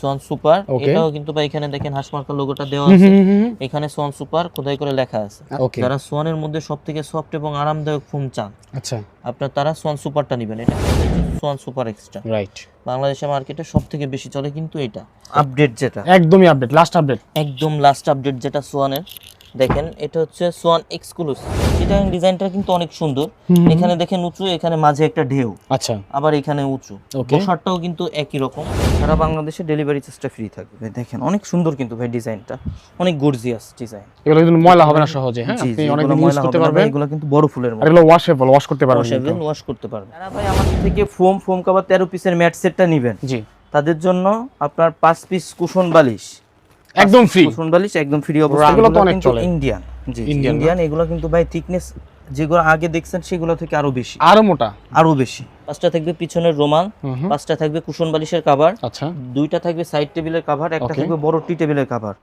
Schwann super. এটাও কিন্তু ভাই এখানে দেখেন হাসমার্কা লোগোটা দেওয়া আছে। হুম, হুম, হুম। এখানে সোয়ান সুপার খোদাই করে লেখা আছে। যারা সোয়ানের মধ্যে সব থেকে সফট এবং আরামদায়ক ফোম চান আচ্ছা। আপনার তারা সোয়ান সুপারটা নেবেন। এটা সোয়ান সুপার এক্সট্রা রাইট বাংলাদেশের মার্কেটে সব থেকে বেশি চলে কিন্তু এটা। আপডেট যেটা। একদমই আপডেট লাস্ট আপডেট একদম লাস্ট আপডেট যেটা সোয়ানের। দেখেন এটা হচ্ছে সোয়ান এক্সক্লুসিভ এটা ডিজাইনটা কিন্তু অনেক সুন্দর। এখানে দেখেন উঁচু এখানে মাঝে একটা ঢেউ। আচ্ছা। আবার এখানে উঁচু. বসারটাও কিন্তু একই রকম। সারা বাংলাদেশে ডেলিভারি চার্জটা ফ্রি থাকবে। দেখেন অনেক সুন্দর কিন্তু ভাই ডিজাইনটা। অনেক গর্জিয়াস ডিজাইন এগুলো কিন্তু ময়লা হবে না সহজে হ্যাঁ? আপনি অনেক ইউজ করতে পারবেন। এগুলো কিন্তু বড় ফুলের মতো এগুলো ওয়াশেবল ওয়াশ করতে পারবেন ওয়াশেবল ওয়াশ করতে পারবেন। যারা ভাই আমাদের থেকে ফোম ফোম কভার তেরো পিসের ম্যাট সেটটা নেবেন জি। তাদের জন্য আপনার পাঁচ পিস কুশন বালিশ। একদম ফ্রি কুশন বালিশ একদম ফ্রি অবস্থা এগুলো তো অনেক চলে। ইন্ডিয়ান জি ইন্ডিয়ান এগুলো কিন্তু ভাই থিকনেস যেগুলো আগে দেখছেন সেগুলো থেকে আরও বেশি। আরও মোটা? আরও বেশি। পাঁচটা থাকবে পিছনের রোমাল। পাঁচটা থাকবে কুশন বালিশের কাভার আচ্ছা। দুইটা থাকবে সাইড টেবিলের কভার একটা থাকবে বড় টি টেবিলের কাভার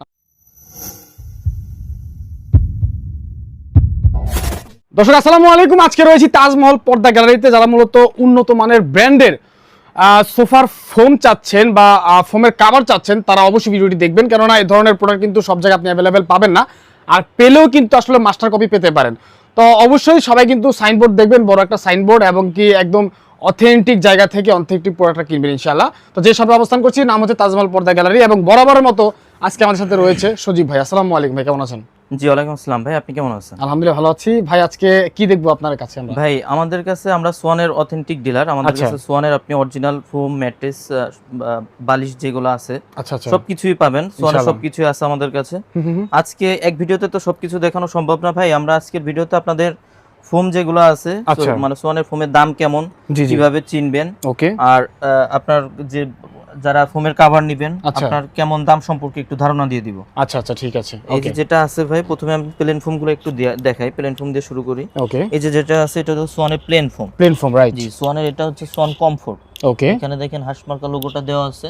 দর্শক আসসালামু আলাইকুম। আজকে রয়েছি তাজমহল পর্দা গ্যালারিতে যারা মূলত উন্নত মানের ব্র্যান্ডের সোফার ফোম চাচ্ছেন বা ফোমের কাভার চাচ্ছেন, তারা অবশ্যই ভিডিওটি দেখবেন। কেননা এই ধরনের প্রোডাক্ট কিন্তু সব জায়গায় আপনি অ্যাভেলেবেল পাবেন না। আর পেলেও কিন্তু আসলে মাস্টার কপি পেতে পারেন। তো অবশ্যই সবাই কিন্তু সাইনবোর্ড দেখবেন, বড় একটা সাইনবোর্ড এবং কি একদম অথেন্টিক জায়গা থেকে অথেন্টিক প্রোডাক্টটা কিনবেন ইনশাআল্লাহ। তো যে সবে অবস্থান করছি, নাম হচ্ছে তাজমহল পর্দা গ্যালারি এবং বরাবরের মতো আজকে আমাদের সাথে রয়েছে সজীব ভাই। আসসালামু আলাইকুম ভাই, কেমন আছেন? জি ওয়ালাইকুম আসসালাম। ভাই আপনি কেমন আছেন? আলহামদুলিল্লাহ ভালো আছি। ভাই আজকে কি দেখব আপনার কাছে আমরা? ভাই আমাদের কাছে আমরা সোয়ানের অথেন্টিক ডিলার আমাদের আচ্ছা। কাছে সোয়ানের আপনি অরিজিনাল ফোম ম্যাট্রেস বালিশ যেগুলো আছে আচ্ছা আচ্ছা। সবকিছুই পাবেন। সোয়ানের। সবকিছুই আছে আমাদের কাছে। আজকে এক ভিডিওতে তো সবকিছু দেখানো সম্ভব না ভাই। আমরা আজকের ভিডিওতে আপনাদের ফোম যেগুলো আছে। মানে সোয়ানের ফোমের দাম কেমন কীভাবে চিনবেন ওকে। আর আপনার যে যারা ফোমের কাভার নেবেন আচ্ছা। আপনার কেমন দাম সম্পর্কে একটু ধারণা দিয়ে দিব। আচ্ছা আচ্ছা ঠিক আছে। এই যে যেটা আছে ভাই প্রথমে আমি প্লেন ফোমগুলো একটু দেখাই প্লেন ফোম দিয়ে শুরু করি। ওকে এই যে যেটা আছে এটা হচ্ছে সোয়ানের plain foam plain foam right জি সোয়ানের এটা হচ্ছে সোয়ান কমফোর্ট ওকে এখানে দেখেন হাসমার্কা লোগোটা দেওয়া আছে।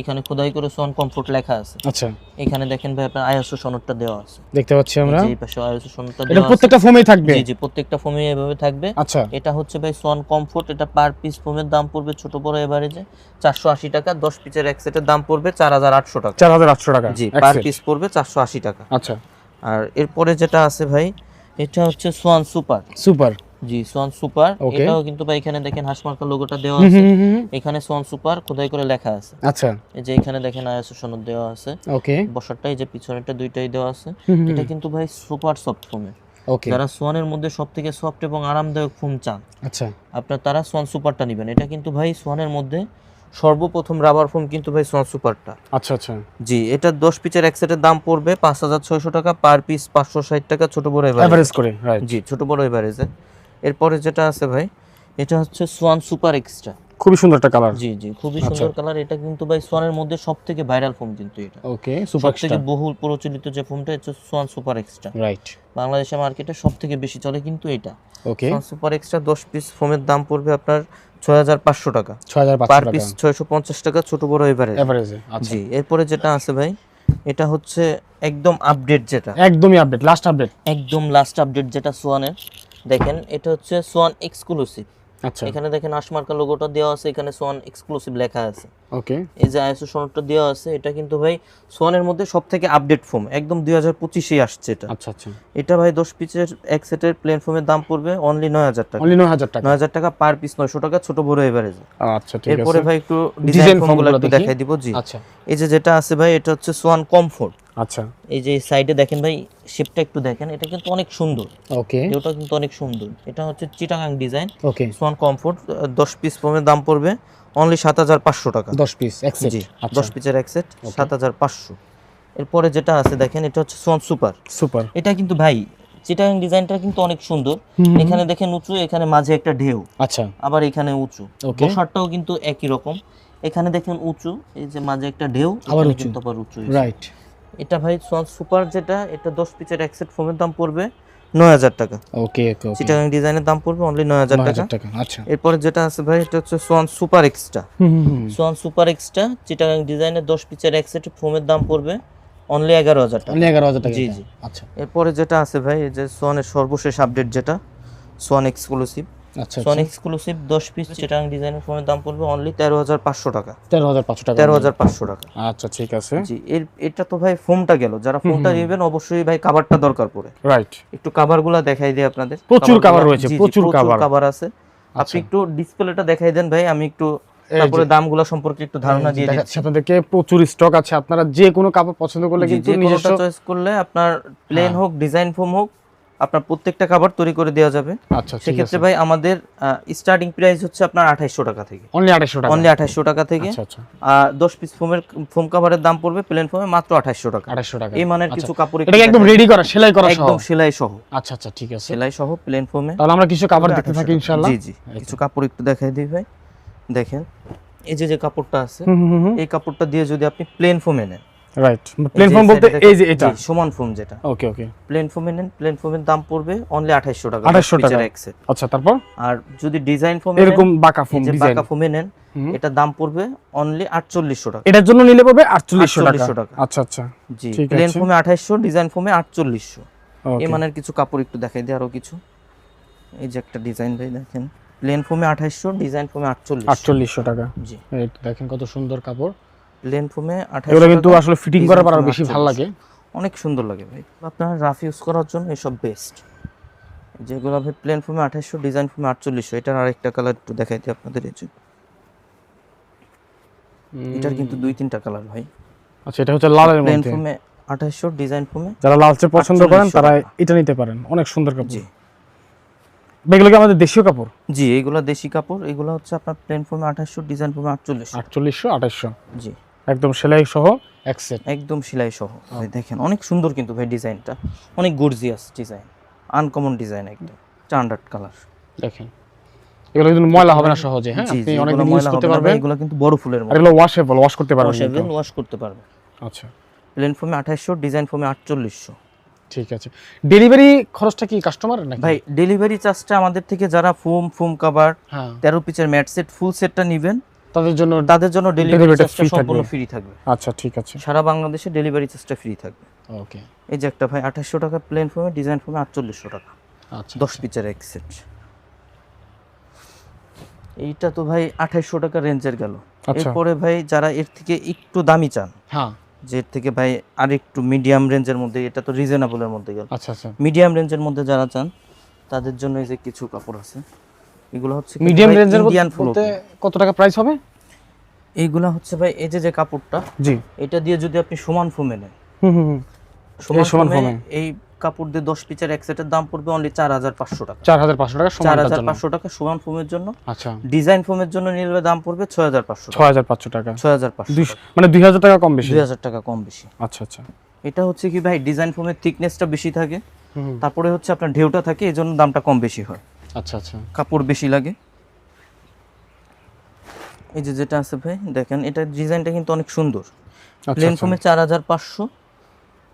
এখানে খোদাই করে সোয়ান কমফোর্ট লেখা আছে। আচ্ছা। এখানে দেখেন ভাই আপনার আইএসও সনদটা দেওয়া আছে। দেখতে পাচ্ছি আমরা। এই পাশে আইএসও সনদটা দেওয়া আছে। প্রত্যেকটা ফোমেই থাকবে? জি জি প্রত্যেকটা ফোমে এভাবে থাকবে। আচ্ছা। এটা হচ্ছে ভাই সোয়ান কমফোর্ট এটা পার পিস ফোমের দাম পড়বে ছোট বড় এভারেজে চারশো আশি টাকা দশ পিসের এক সেটের দাম পড়বে চার হাজার আটশো টাকা। চার হাজার আটশো টাকা। জি পার পিস পড়বে চারশো আশি টাকা। আচ্ছা। আর এরপরে যেটা আছে ভাই এটা হচ্ছে সোয়ান সুপার। সুপার। জি সোয়ান সুপার। এটাও কিন্তু ভাই এখানে দেখেন হাসমার্কা লোগোটা দেওয়া আছে। এখানে সোয়ান সুপার খোদাই করে লেখা আছে। আচ্ছা। এই যে এখানে দেখেন আইএসও সনদ দেওয়া আছে। ওকে বসারটাই যে পিছনেরটা দুইটাই দেওয়া আছে। এটা কিন্তু ভাই সুপার সফট ওকে যারা সোয়ানের মধ্যে সব থেকে সফট এবং আরামদায়ক ফোম চান আচ্ছা। আপনার তারা সোয়ান সুপারটা নেবেন। এটা কিন্তু ভাই সোয়ানের মধ্যে সর্বপ্রথম রাবার ফোম কিন্তু ভাই সোয়ান সুপারটা। আচ্ছা আচ্ছা। জি এটা দশ পিচের এক সেটের দাম পড়বে পাঁচ হাজার ছয়শো টাকা পার পিস পাঁচশো ষাট টাকা ছোট বড় এভারেজ এভারেজ করে রাইট জি ছোট বড় এভারেজে এরপরে যেটা আছে ভাই এটা হচ্ছে সোয়ান সুপার এক্সট্রা খুবই সুন্দর একটা কালার জি জি খুবই আচ্ছা। সুন্দর কালার এটা কিন্তু ভাই সোয়ানের মধ্যে সব থেকে ভাইরাল ফোম কিন্তু এটা। ওকে সুপার থেকে বহুল প্রচলিত যে ফোমটা হচ্ছে সোয়ান সুপার এক্সট্রা রাইট বাংলাদেশের মার্কেটে সব থেকে বেশি চলে কিন্তু এটা। ওকে সোয়ান সুপার এক্সট্রা দশ পিস ফোমের দাম পড়বে আপনার ছয় হাজার পাঁচশো টাকা। ছয় হাজার পার পাঁচশো পিস টাকা। ছয়শো পঞ্চাশ টাকা ছোট বড় এভারেজ এভারেজে আচ্ছা। জি এরপরে যেটা আছে ভাই এটা হচ্ছে একদম আপডেট যেটা। একদমই আপডেট লাস্ট আপডেট একদম লাস্ট আপডেট যেটা সোয়ানের দেখেন এটা হচ্ছে সোয়ান এক্সক্লুসিভ আচ্ছা। এখানে দেখেন আশমার্কা লোগোটা দেওয়া আছে এখানে সোয়ান এক্সক্লুসিভ লেখা আছে। ওকে। এই যে আইএসও সনদটা দেওয়া আছে এটা কিন্তু ভাই সোয়ানের মধ্যে সব থেকে আপডেট ফোম একদম দুই হাজার পঁচিশেই আসছে এটা। আচ্ছা আচ্ছা। এটা ভাই দশ পিসের এক সেটের প্লেন ফোমের দাম পড়বে অনলি নয় হাজার টাকা। অনলি নয় হাজার টাকা। নয় হাজার টাকা পার পিস নয়শো টাকা ছোট বড় এভারেজ আচ্ছা ঠিক আছে। এরপরে ভাই একটু ডিজাইন ফোমগুলো গুলো একটু দেখাই দিব জি। আচ্ছা। এই যে যেটা আছে ভাই এটা হচ্ছে সোয়ান কমফোর্ট আচ্ছা। এই যে সাইডে দেখেন ভাই শেপটা একটু দেখেন এটা কিন্তু অনেক সুন্দর। ওকে এটা কিন্তু অনেক সুন্দর। এটা হচ্ছে Chittagong design okay Swan comfort দশ পিস ফোমের দাম পড়বে অনলি সাত হাজার পাঁচশো টাকা। দশ পিস এক সেট জি আচ্ছা। দশ পিসের এক সেট সাত হাজার পাঁচশো। এরপরে যেটা আছে দেখেন এটা হচ্ছে সোয়ান সুপার সুপার এটা কিন্তু ভাই চিটাগাং ডিজাইনটা কিন্তু অনেক সুন্দর। এখানে দেখেন উঁচু এখানে মাঝে একটা ঢেউ। আচ্ছা। আবার এখানে উঁচু। Okay. বসারটাও কিন্তু একই রকম। এখানে দেখেন উঁচু এই যে মাঝে একটা ঢেউ আবার উঁচু। আবার উঁচু রাইট এটা ভাই সোয়ান সুপার যেটা এটা দশ পিসের এক সেট ফোমের দাম পড়বে নয় হাজার টাকা। ওকে ওকে চিটাগাং ডিজাইনের দাম পড়বে অনলি নয় হাজার টাকা। আচ্ছা। এরপরে যেটা আছে ভাই এটা হচ্ছে সোয়ান সুপার এক্সট্রা হুম হুম হুম সোয়ান সুপার এক্সট্রা চিটাগাং ডিজাইনের দশ পিসের এক সেট ফোমের দাম পড়বে অনলি এগারো হাজার টাকা। অনলি এগারো হাজার টাকা জি, জি। আচ্ছা। এরপরে যেটা আছে ভাই এই যে সোয়ানের সর্বশেষ আপডেট যেটা সোয়ান এক্সক্লুসিভ আচ্ছা এক্সক্লুসিভ দশ পিস চিটাং ডিজাইনের ফোনের দাম পড়বে অনলি তেরো হাজার পাঁচশো টাকা। তেরো হাজার পাঁচশো টাকা। তেরো হাজার পাঁচশো টাকা। আচ্ছা ঠিক আছে। জি এর এটা তো ভাই ফোমটা গেল। যারা ফোনটা নেবেন অবশ্যই ভাই কাভারটা দরকার পড়ে। রাইট একটু কাভারগুলো দেখাই দিই আপনাদের। প্রচুর রয়েছে, প্রচুর আছে। আপনি একটু ডিসপ্লেটা দেখাই দেন ভাই আমি একটু এই তারপরে দামগুলো সম্পর্কে একটু ধারণা দিয়ে দিচ্ছি। আপনাদেরকে প্রচুর স্টক আছে। আপনারা যে কোনো কাপড় পছন্দ করলে কিন্তু যে কোনোটা নিজস্ব চয়েস করলে আপনার প্লেন হ্যাঁ। হোক ডিজাইন ফোম হোক আপনার প্রত্যেকটা খাবার তৈরি করে দেওয়া যাবে। আচ্ছা সেক্ষেত্রে ভাই আমাদের স্টার্টিং প্রাইস হচ্ছে আপনার আঠাইশশো টাকা থেকে। অনলি আড়াইশো টাকা। অনলি আঠাইশশো টাকা থেকে। আচ্ছা আচ্ছা। আর দশ পিস ফোমের ফোম কাভারের দাম পড়বে প্লেন ফোমে মাত্র আঠাইশশো টাকা। আড়াইশো টাকা। এই মানের আচ্ছা। কিছু কাপড় একদম রেডি করা সেলাই করা একদম সেলাই সহ। আচ্ছা আচ্ছা ঠিক আছে। সেলাই সহ প্লেন ফোমে তাহলে আমরা কিছু কাভার দেখতে থাকি ইনশাআল্লাহ। জি জি। কিছু কাপড় একটু দেখাই দিই ভাই। দেখেন এই যে যে কাপড়টা আছে এই কাপড়টা দিয়ে যদি আপনি প্লেন ফোমে নেন রাইট প্লেন ফর্ম বলতে এই যে এটা। সমান ফোম যেটা। ওকে ওকে প্লেন ফোমে নেন প্লেন ফোমের দাম পড়বে অনলি আঠাইশশো টাকা। 2800 টাকা। আচ্ছা তারপর? আর যদি ডিজাইন ফোমে এরকম বাঁকা ফোম ডিজাইন বাঁকা ফোমে নেন। এটার দাম পড়বে অনলি আটচল্লিশশো টাকা। এটার জন্য নিলে পড়বে আটচল্লিশশো টাকা। 4800 টাকা। আচ্ছা আচ্ছা। G plan. ফোমে আঠাইশশো ডিজাইন ফোমে আটচল্লিশশো। এই মানের কিছু কাপড় একটু দেখাই দিই আরও কিছু। এই যে একটা ডিজাইন ভাই দেখেন। প্লেন ফোমে আঠাইশশো ডিজাইন ফোমে আটচল্লিশ আটচল্লিশশো। টাকা। জি। দেখেন কত সুন্দর কাপড়। প্লেন ফোমে এগুলো কিন্তু আসলে ফিটিং করার পর আরও বেশি ভালো লাগে। অনেক সুন্দর লাগে ভাই। আপনার রাফ ইউজ করার জন্য এসব বেস্ট যেগুলো ভাই প্লেন ফোমে আঠাইশশো ডিজাইন ফোমে আটচল্লিশশো এটার আরেকটা কালার একটু দেখাই দিই আপনাদের এই এটার কিন্তু দুই তিনটা কালার ভাই। আচ্ছা এটা হচ্ছে লালের প্লেন মধ্যে। ফোমে আঠাইশশো ডিজাইন ফোমে যারা লালচে পছন্দ করেন তারা এটা নিতে পারেন। অনেক সুন্দর কাপড়। জি। এগুলো কি আমাদের দেশীয় কাপড়? জি এইগুলো দেশি কাপড়। এগুলো হচ্ছে আপনার প্লেন ফোমে আঠাইশশো ডিজাইন ফোমে আটচল্লিশশো। আটচল্লিশশো আঠাইশশো জি। একদম সেলাই সহ এক সেট একদম সেলাই সহ। দেখেন অনেক সুন্দর কিন্তু ভাই ডিজাইনটা। অনেক গর্জিয়াস ডিজাইন। আনকমন ডিজাইন একদম। স্ট্যান্ডার্ড কালার দেখেন। এগুলো কিন্তু ময়লা হবে না সহজে হ্যাঁ? আপনি অনেক এগুলো ইউজ করতে পারবেন। এগুলো কিন্তু বড় ফুলের মতো এগুলো ওয়াশেবল ওয়াশ করতে পারবেন ওয়াশেবল ওয়াশ করতে পারবে আচ্ছা। প্লেন ফোমে আঠাইশশো ডিজাইন ফর্মে আটচল্লিশশো। ঠিক আছে। ডেলিভারি খরচটা কি কাস্টমার নাকি? ভাই ডেলিভারি চার্জটা আমাদের থেকে যারা ফোম ফোম কাভার হ্যাঁ। তেরো পিচের ম্যাট সেট ফুল সেটটা নেবেন। তাদের জন্য তাদের জন্য ডেলিভারি চার্জটা সম্পূর্ণ ফ্রি থাকবে। আচ্ছা ঠিক আছে। সারা বাংলাদেশে ডেলিভারি চার্জটা ফ্রি থাকবে। ওকে এই যে একটা ভাই আঠাশশো টাকা প্লেন ফোমে ডিজাইন ফোমে আটচল্লিশশো টাকা। আচ্ছা দশ পিচের এক সেট এইটা তো ভাই আঠাইশশো টাকা রেঞ্জের গেল। আচ্ছা। এরপরে ভাই যারা এর থেকে একটু দামি চান হ্যাঁ। যে এর থেকে ভাই আর একটু মিডিয়াম রেঞ্জের মধ্যে এটা তো রিজনেবলের মধ্যে গেল। আচ্ছা আচ্ছা। মিডিয়াম রেঞ্জের মধ্যে যারা চান তাদের জন্য এই যে কিছু কাপড় আছে এগুলো হচ্ছে মিডিয়াম রেঞ্জের ইন্ডিয়ান বলতে কত টাকা প্রাইস হবে? এইগুলা হচ্ছে ভাই এই যে যে কাপড়টা জি। এটা দিয়ে যদি আপনি সমান ফোমে নেন। হুম হুম সমান সমান ফোমে। এই কাপড় দিয়ে দশ পিচের এক সেটের দাম পড়বে অনলি চার হাজার পাঁচশো টাকা। চার হাজার পাঁচশো টাকা জন্য। পাঁচশো টাকা সমান ফোমের জন্য। আচ্ছা। ডিজাইন ফোমের জন্য নিলে দাম পড়বে ছয় হাজার পাঁচশো ছয় হাজার পাঁচশো টাকা। ছয় হাজার পাঁচশো দুইশো মানে দুই হাজার টাকা কম বেশি? দুই হাজার টাকা কম বেশি। আচ্ছা আচ্ছা। এটা হচ্ছে কি ভাই ডিজাইন ফোমের থিকনেসটা বেশি থাকে। তারপরে হচ্ছে আপনার ঢেউটা থাকে এই জন্য দামটা কম বেশি হয়। আচ্ছা আচ্ছা। কাপড় বেশি লাগে। এই যে যেটা আছে ভাই দেখেন এটা ডিজাইনটা কিন্তু অনেক সুন্দর। আচ্ছা প্লেন আচ্ছা। ফোমে চার হাজার পাঁচশো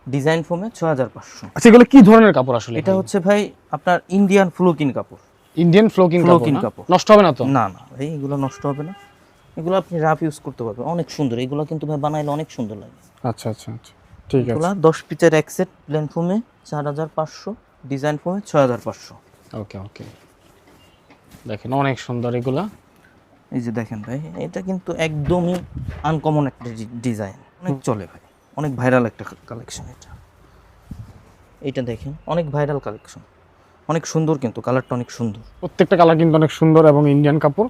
ডিজাইন ফোমে ছয় হাজার পাঁচশো। আচ্ছা এগুলো কি ধরনের কাপড় আসলে এটা হচ্ছে ভাই আপনার ইন্ডিয়ান ফ্লোকিন কাপড়। ইন্ডিয়ান ফ্লোকিং Flowking কাপড়। নষ্ট হবে না তো? না না ভাই এগুলো নষ্ট হবে না। এগুলো আপনি রাফ ইউজ করতে পারবেন অনেক সুন্দর। এগুলো কিন্তু ভাই বানাইলে অনেক সুন্দর লাগে। আচ্ছা আচ্ছা আচ্ছা। ঠিক আছে। এগুলো দশ পিচের এক সেট প্লেন ফোমে চার হাজার পাঁচশো ডিজাইন ফোমে ছয় হাজার পাঁচশো। ওকে ওকে দেখেন অনেক সুন্দর এগুলা। এই যে দেখেন ভাই এটা কিন্তু একদমই আনকমন একটা ডিজাইন অনেক চলে ভাই অনেক ভাইরাল একটা কালেকশন এটা। এইটা দেখেন অনেক ভাইরাল কালেকশন অনেক সুন্দর কিন্তু কালারটা অনেক সুন্দর। প্রত্যেকটা কালার কিন্তু অনেক সুন্দর এবং ইন্ডিয়ান কাপড়।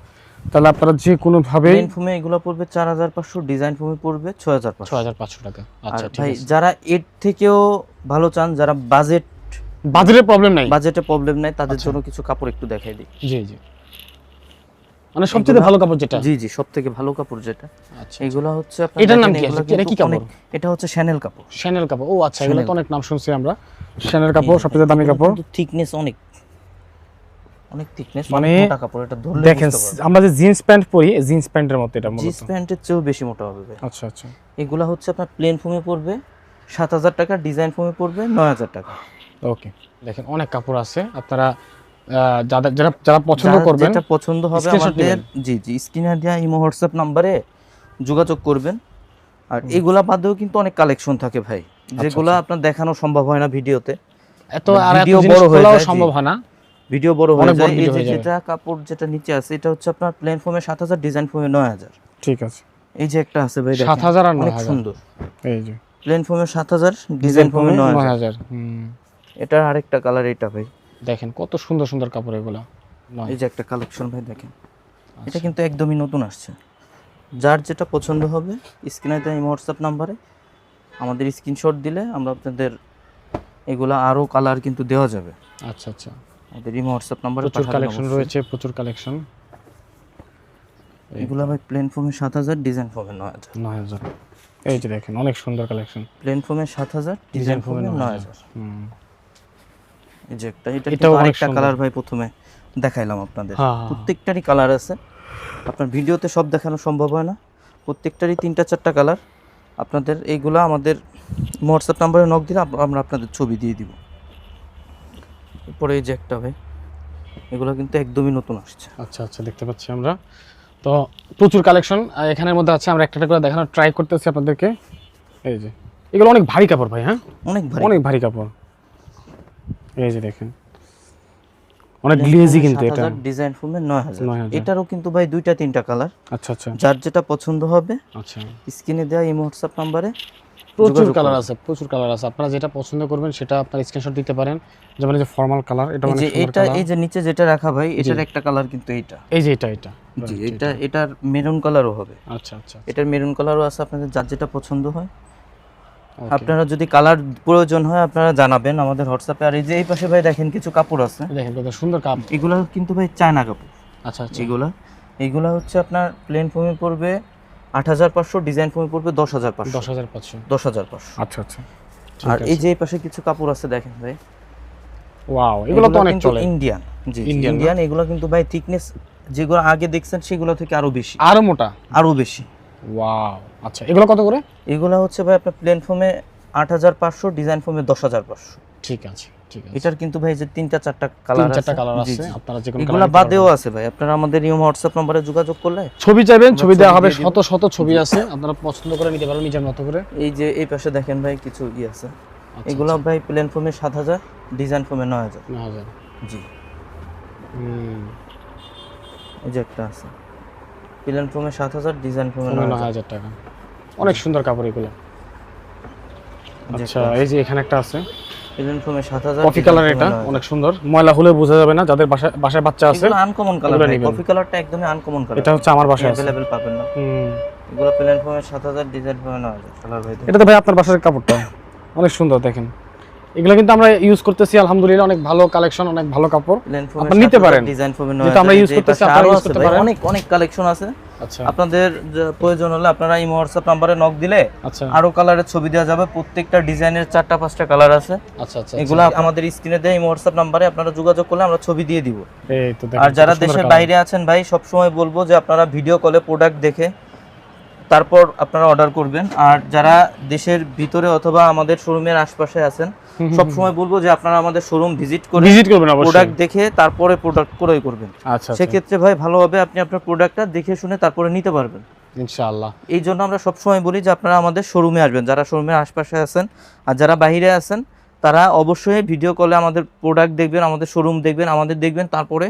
তাহলে আপনারা যে কোনো ভাবে প্লেন ফোমে এগুলো পড়বে চার হাজার পাঁচশো ডিজাইন ফোমে পড়বে ছয় হাজার পাঁচশো। ছয় হাজার পাঁচশো টাকা। আর আচ্ছা ঠিক ভাই যারা এর থেকেও ভালো চান যারা বাজেট বাজারের প্রবলেম নাই। বাজেটে প্রবলেম নাই তাদের আচ্ছা। জন্য কিছু কাপড় একটু দেখাই দিই। জি জি। মানে সবচেয়ে ভালো কাপড় যেটা? জি জি সব থেকে ভালো কাপড় যেটা। আচ্ছা এগুলো হচ্ছে আপনার এটার নাম কি? এটা কি কাপড়? এটা হচ্ছে শ্যানেল কাপড়। শ্যানেল কাপড়। ও আচ্ছা এগুলো তো অনেক নাম শুনছি আমরা। শ্যানেল কাপড় সবচেয়ে দামি কাপড়। থিকনেস অনেক। অনেক থিকনেস মানে মোটা কাপড় এটা ধরলে দেখেন আমরা যে জিন্স প্যান্ট পরি জিন্স প্যান্টের মতো এটা জিন্স প্যান্টের চেয়েও বেশি মোটা হবে আচ্ছা আচ্ছা। এগুলা হচ্ছে আপনার প্লেন ফোমে পড়বে সাত হাজার টাকা ডিজাইন ফোমে পড়বে নয় হাজার টাকা। ওকে দেখেন অনেক কাপড় আছে। আপনারা যাদের যারা যারা পছন্দ করবেন যেটা পছন্দ হবে আমাদের জি জি স্ক্রিনে দেওয়া ইমো হোয়াটসঅ্যাপ নাম্বারে যোগাযোগ করবেন। আর এগুলা বাদেও কিন্তু অনেক কালেকশন থাকে ভাই যেগুলা আপনার দেখানো সম্ভব হয় না ভিডিওতে। এত আর এত ভিডিও বড় হয়ে যায়, সম্ভব হয় না। ভিডিও বড় হয়ে যায়। এই যে যেটা কাপড় যেটা নিচে আছে এটা হচ্ছে আপনার প্লেন সাত হাজার ডিজাইন ফোমে নয় হাজার। ঠিক আছে। এই যে একটা আছে ভাই দেখেন। 7,000 আর অনেক 9,000 সুন্দর। এই যে। প্লেন সাত হাজার ডিজাইন ফোমে নয় হাজার। 9000 হুম। এটার আরেকটা কালার এটা ভাই। দেখেন কত সুন্দর সুন্দর কাপড় এগুলো। এই যে একটা কালেকশন ভাই দেখেন। আচ্ছা। এটা কিন্তু একদমই নতুন আসছে। যার যেটা পছন্দ হবে স্ক্রিনে দেয় হোয়াটসঅ্যাপ নাম্বারে আমাদের স্ক্রিনশট দিলে আমরা আপনাদের এগুলো আরও কালার কিন্তু দেওয়া যাবে। আচ্ছা আচ্ছা। আমাদের ইমো হোয়াটসঅ্যাপ নাম্বারে প্রচুর কালেকশন রয়েছে প্রচুর কালেকশন এগুলো ভাই প্লেন ফর্মে সাত হাজার ডিজাইন ফোমে নয় হাজার। নয় হাজার। এই যে দেখেন অনেক সুন্দর কালেকশন প্লেন ফর্মে সাত হাজার ডিজাইন ফোমে নয় হাজার। হুম। এই যে একটা এটা কিন্তু আরেকটা কালার ভাই প্রথমে দেখাইলাম আপনাদের। হ্যাঁ, হ্যাঁ। প্রত্যেকটারই কালার আছে। আপনার ভিডিওতে সব দেখানো সম্ভব হয় না। প্রত্যেকটারই তিনটা চারটা কালার আপনাদের এইগুলো আমাদের হোয়াটসঅ্যাপ নাম্বারে নক দিলে আমরা আপনাদের ছবি দিয়ে দিব। এরপরে এই যে একটা ভাই এগুলো কিন্তু একদমই নতুন আসছে। আচ্ছা আচ্ছা দেখতে পাচ্ছি আমরা। তো প্রচুর কালেকশন এখানের মধ্যে আছে আমরা একটা একটা করে দেখানোর ট্রাই করতেছি আপনাদেরকে। এই যে এগুলো অনেক ভারী কাপড় ভাই হ্যাঁ? অনেক ভারী। অনেক ভারী কাপড়। এই যে দেখেন। অনেক গ্লেজি কিন্তু এটা। ডিজাইন ফোমে 9,000 এটারও কিন্তু ভাই দুইটা তিনটা কালার আচ্ছা আচ্ছা। যার যেটা পছন্দ হবে আচ্ছা। স্ক্রিনে দেওয়া এই হোয়াটসঅ্যাপ নাম্বারে প্রচুর কালার আছে প্রচুর কালার আছে। আপনারা যেটা পছন্দ করবেন সেটা আপনার স্ক্রিনশট দিতে পারেন। যেমন এই যে ফর্মাল কালার এটা এই অনেক সুন্দর এটা এই যে নিচে যেটা রাখা ভাই এটার একটা কালার কিন্তু এইটা। এই যে এটা এটা। জি এটা এটার মেরুন কালারও হবে। আচ্ছা আচ্ছা এটার মেরুন কালারও আছে আপনাদের যার যেটা পছন্দ হয়. আপনারা যদি কালার প্রয়োজন হয় আপনারা জানাবেন আমাদের হোয়াটসঅ্যাপে আর এই যে এই পাশে ভাই দেখেন কিছু কাপড় আছে। দেখেন কত সুন্দর কাপ। এগুলো কিন্তু ভাই চায়না কাপড়। আচ্ছা আচ্ছা। এগুলা এগুলা হচ্ছে আপনার প্লেন ফোমে পড়বে আট হাজার পাঁচশো ডিজাইন ফোমে পড়বে দশ হাজার পাঁচশো। দশ হাজার পাঁচশো। দশ হাজার পাঁচশো। আচ্ছা আচ্ছা। আর এই যে এই পাশে কিছু কাপড় আছে দেখেন ভাই। ওয়াও এগুলো তো অনেক চলে। ইন্ডিয়ান জি ইন্ডিয়ান এগুলো কিন্তু ভাই থিকনেস যেগুলো আগে দেখছেন সেগুলো থেকে আরও বেশি। আরও মোটা? আরও বেশি। ওয়াও আচ্ছা এগুলো কত করে? এগুলো হচ্ছে ভাই আপনার প্লেন ফোমে আট হাজার পাঁচশো ডিজাইন ফোমে দশ হাজার পাঁচশো। ঠিক আছে ঠিক আছে। এটার কিন্তু ভাই যে তিনটা চারটা কালার চারটা কালার আছে আপনারা যে কোনো এগুলা বাদেও আছে ভাই আপনারা আমাদের ইমো হোয়াটসঅ্যাপ নম্বরে যোগাযোগ করলে ছবি চাইবেন ছবি দেওয়া হবে শত শত ছবি আছে আপনারা পছন্দ করে নিতে পারবেন নিজের মতো করে। এই যে এই পাশে দেখেন ভাই কিছু ই আছে। আচ্ছা, এগুলো ভাই প্লেন ফোমে সাত হাজার ডিজাইন ফোমে নয় হাজার। নয় হাজার। জি। এই যে একটা আছে। প্লেন ফোমে সাত হাজার ডিজাইন পনেরো নয় হাজার টাকা। অনেক সুন্দর কাপড় এগুলো আচ্ছা এই যে এখানে একটা আছে। কফি কালার এটা অনেক সুন্দর। ময়লা হলে বোঝা যাবে না যাদের বাসায় বাসায় বাচ্চা আছে আনকমন কালার এগুলো ভাই। নিবেন। কফি কালারটা একদমই আনকমন কালার এটা হচ্ছে আমার বাসায় আছে। পাবেন না। এগুলো প্লেন ফোমে সাত হাজার ডিজাইন ফোমে নয় হাজার কালার ভাই। এটা তো ভাই আপনার বাসার কাপড়টা। অনেক সুন্দর দেখেন। এগুলো কিন্তু আমরা ইউজ করতেছি আলহামদুলিল্লাহ অনেক ভালো কালেকশন অনেক ভালো কাপড়। নিতে পারেন। ডিজাইন আমরা যে করতেছি, আপনারা আরও করতে পারেন। অনেক অনেক কালেকশন আছে। আপনাদের প্রয়োজন হলে আপনারা ইমো হোয়াটসঅ্যাপ নাম্বারে নক দিলে আচ্ছা। আরও কালারের ছবি দেওয়া যাবে। প্রত্যেকটা ডিজাইনের চারটা পাঁচটা কালার আছে। আচ্ছা আচ্ছা এগুলো আমাদের স্ক্রিনে দেয় ইমো হোয়াটসঅ্যাপ নাম্বারে আপনারা যোগাযোগ করলে আমরা ছবি দিয়ে দিব। এই তো দেখেন আর যারা দেশের বাইরে আছেন ভাই সবসময় বলব যে আপনারা ভিডিও কলে প্রোডাক্ট দেখে তারপর আপনারা অর্ডার করবেন। আর যারা দেশের ভিতরে অথবা আমাদের শোরুমের আশপাশে আছেন সব সময় বলব যে আপনারা আমাদের শোরুম ভিজিট করে ভিজিট করবেন অবশ্যই। প্রোডাক্ট দেখে তারপরে প্রোডাক্ট ক্রয় করবেন। আচ্ছা আচ্ছা। সেক্ষেত্রে ভাই ভালো হবে আপনি আপনার প্রোডাক্টটা দেখে শুনে তারপরে নিতে পারবেন। ইনশাআল্লাহ। এই জন্য আমরা সবসময় বলি যে আপনারা আমাদের শোরুমে আসবেন। যারা শোরুমের আশপাশে আছেন আর যারা বাইরে আছেন তারা অবশ্যই ভিডিও কলে আমাদের প্রোডাক্ট দেখবেন আমাদের শোরুম দেখবেন আমাদের দেখবেন তারপরে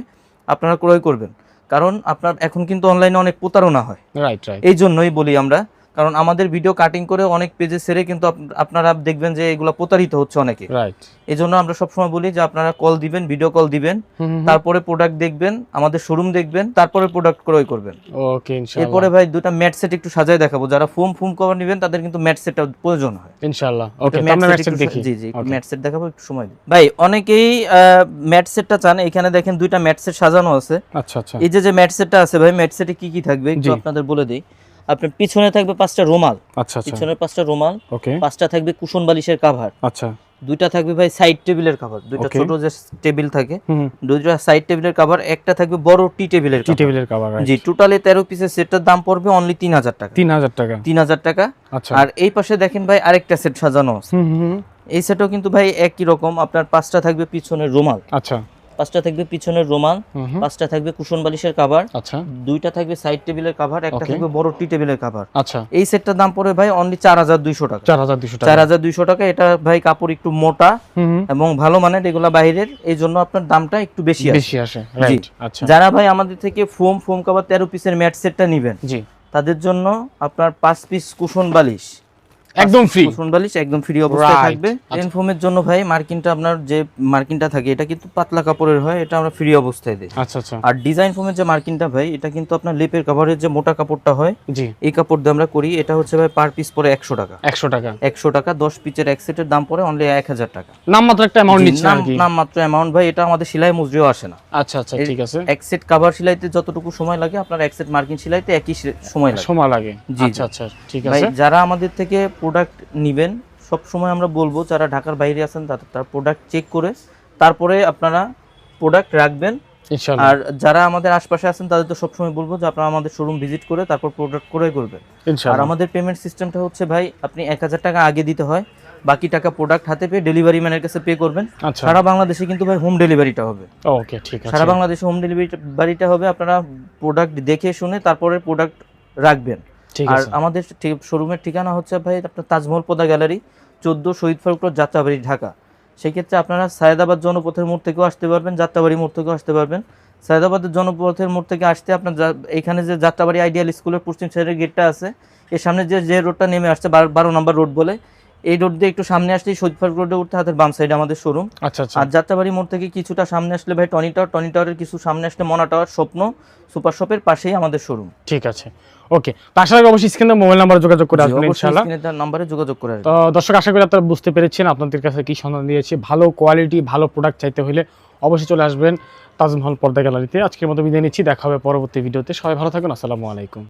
আপনারা ক্রয় করবেন। কারণ আপনার এখন কিন্তু অনলাইনে অনেক প্রতারণা হয়। রাইট রাইট এই জন্যই বলি আমরা কারণ আমাদের ভিডিও কাটিং করে অনেক পেজে সেরে কিন্তু আপনারা দেখবেন যে এগুলো প্রতারিত হচ্ছে অনেকে। এই জন্য আমরা সবসময় বলি যে আপনারা কল দিবেন ভিডিও কল দিবেন। তারপরে প্রোডাক্ট দেখবেন আমাদের শোরুম দেখবেন তারপরে প্রোডাক্ট ক্রয় করবেন। ওকে এরপরে ভাই দুটা ম্যাট সেট একটু সাজায় দেখাবো। যারা ফোম ফোম কভার নেবেন তাদের কিন্তু ম্যাট সেটটা প্রয়োজন হয়। ইনশাআল্লাহ। ওকে ম্যাট সেট দেখি। জি জি ম্যাট সেট দেখাবো একটু সময় দিন ভাই অনেকেই ম্যাট সেটটা চান। এখানে দেখেন দুইটা ম্যাট সেট সাজানো আছে। আচ্ছা আচ্ছা। এই যে যে ম্যাট সেটটা আছে ভাই ম্যাট সেটে কি কি থাকবে একটু আপনাদের বলে দেই। আপনার পিছনে থাকবে পাঁচটা রুমাল। আচ্ছা আচ্ছা। পিছনে পাঁচটা রুমাল ওকে। পাঁচটা থাকবে কুশন বালিশের কাভার আচ্ছা। দুইটা থাকবে ভাই সাইড টেবিলের কাভার দুইটা ছোট যে টেবিল থাকে দুইটা সাইড টেবিলের কাভার একটা থাকবে বড় টি টেবিলের টি টেবিলের কভার জি টোটালি তেরো পিসের সেটটার দাম পড়বে অনলি তিন হাজার টাকা। তিন হাজার টাকা। তিন হাজার টাকা। আচ্ছা। আর এই পাশে দেখেন ভাই আরেকটা সেট সাজানো আছে। এই সেটও কিন্তু ভাই একই রকম আপনার পাঁচটা থাকবে পিছনের রুমাল। আচ্ছা। পাঁচটা থাকবে পিছনের হুম। পাঁচটা থাকবে কুশন বালিশের কাভার আচ্ছা। দুইটা থাকবে সাইড টেবিলের কাভার একটা থাকবে বড় টি টেবিলের কাভার আচ্ছা। এই সেটটার দাম পড়বে ভাই অনলি চার হাজার দুইশো টাকা। চার হাজার টাকা। দুইশো টাকা এটা ভাই কাপড় একটু মোটা। এবং ভালো মানের এগুলা বাইরের এই জন্য আপনার দামটা একটু বেশি আসে। রাইট আচ্ছা। যারা ভাই আমাদের থেকে ফোম ফোম কাভার তেরো পিসের ম্যাট সেটটা নিবেন জি। তাদের জন্য আপনার পাঁচ পিস কুশন বালিশ একদম ফ্রি কুশন বালিশ একদম ফ্রি অবস্থায় থাকবে। টেন ফোমের জন্য ভাই মার্কিনটা আপনার যে মার্কিনটা থাকে এটা কিন্তু পাতলা কাপড়ের হয় এটা আমরা ফ্রি অবস্থায় দিই। আচ্ছা আচ্ছা। আর ডিজাইন ফোমের যে মার্কিনটা ভাই এটা কিন্তু আপনার লেপের কাভারের যে মোটা কাপড়টা হয় জি। এই কাপড় দিয়ে আমরা করি এটা হচ্ছে ভাই পার পিস পরে একশো টাকা। একশো টাকা। একশো টাকা দশ পিচের এক সেটের দাম পরে অনলি এক হাজার টাকা। নামমাত্র একটা অ্যামাউন্ট নিচ্ছে আর নাম- কি নামমাত্র অ্যামাউন্ট ভাই এটা আমাদের সেলাই মজুরিও আসে না। আচ্ছা আচ্ছা ঠিক আছে। এক সেট কাভার সেলাইতে যতটুকু সময় লাগে আপনার এক সেট মার্কিন সেলাইতে একই সময় লাগে। সময় লাগে আচ্ছা আচ্ছা ঠিক আছে। ভাই যারা আমাদের থেকে প্রোডাক্ট নিবেন সব সময় আমরা বলব যারা ঢাকার বাইরে আছেন তারা তার প্রোডাক্ট চেক করে তারপরে আপনারা প্রোডাক্ট রাখবেন। আর যারা আমাদের আশপাশে আছেন তাদের তো সবসময় বলব যে আপনারা আমাদের শোরুম ভিজিট করে তারপর প্রোডাক্ট করে করবেন। আর আমাদের পেমেন্ট সিস্টেমটা হচ্ছে ভাই আপনি এক হাজার টাকা আগে দিতে হয় বাকি টাকা প্রোডাক্ট হাতে পেয়ে ডেলিভারি ম্যানের কাছে পে করবেন। আচ্ছা। সারা বাংলাদেশে কিন্তু ভাই হোম ডেলিভারিটা হবে। ওকে ঠিক আছে। সারা বাংলাদেশে হোম ডেলিভারি বাড়িটা হবে আপনারা প্রোডাক্ট দেখে শুনে তারপরে প্রোডাক্ট রাখবেন। আর আমাদের শোরুমের ঠিকানা হচ্ছে ভাই আপনার তাজমহল পদা গ্যালারি চোদ্দ শহীদ ফারুক রোড যাত্রাবাড়ি ঢাকা। সেক্ষেত্রে আপনারা সায়দাবাদ জনপথের মোড় থেকেও আসতে পারবেন যাত্রাবাড়ি মোড় থেকেও আসতে পারবেন। সায়দাবাদের জনপথের মোড় থেকে আসতে আপনার এখানে যে যাত্রাবাড়ি আইডিয়াল স্কুলের পশ্চিম সাইডের গেটটা আছে এর সামনে যে যে রোডটা নেমে আসছে বারো- বারো নম্বর রোড বলে এই রোড দিয়ে একটু সামনে আসলেই শহীদ ফারুক রোডে উঠতে হাতের বাম সাইডে আমাদের শোরুম আচ্ছা আচ্ছা। আর যাত্রাবাড়ি মোড় থেকে কিছুটা সামনে আসলে ভাই টনি টাওয়ার টনি টাওয়ারের কিছু সামনে আসলে মনা টাওয়ার স্বপ্ন সুপার শপের পাশেই আমাদের শোরুম ঠিক আছে। ওকে তার সাথে অবশ্যই স্ক্রিনে মোবাইল নাম্বার যোগাযোগ করে আসবেন ইনশাআল্লাহ। স্ক্রিনে নাম্বারে যোগাযোগ করে আসবেন। তো দর্শক আশা করি আপনারা বুঝতে পেরেছেন আপনাদের কাছে কি সন্ধান দিয়েছি। ভালো কোয়ালিটি ভালো প্রোডাক্ট চাইতে হলে অবশ্যই চলে আসবেন তাজমহল পর্দা গ্যালারিতে আজকের মতো বিদায় নিচ্ছি দেখা হবে পরবর্তী ভিডিওতে সবাই ভালো থাকুন আসসালামু আলাইকুম।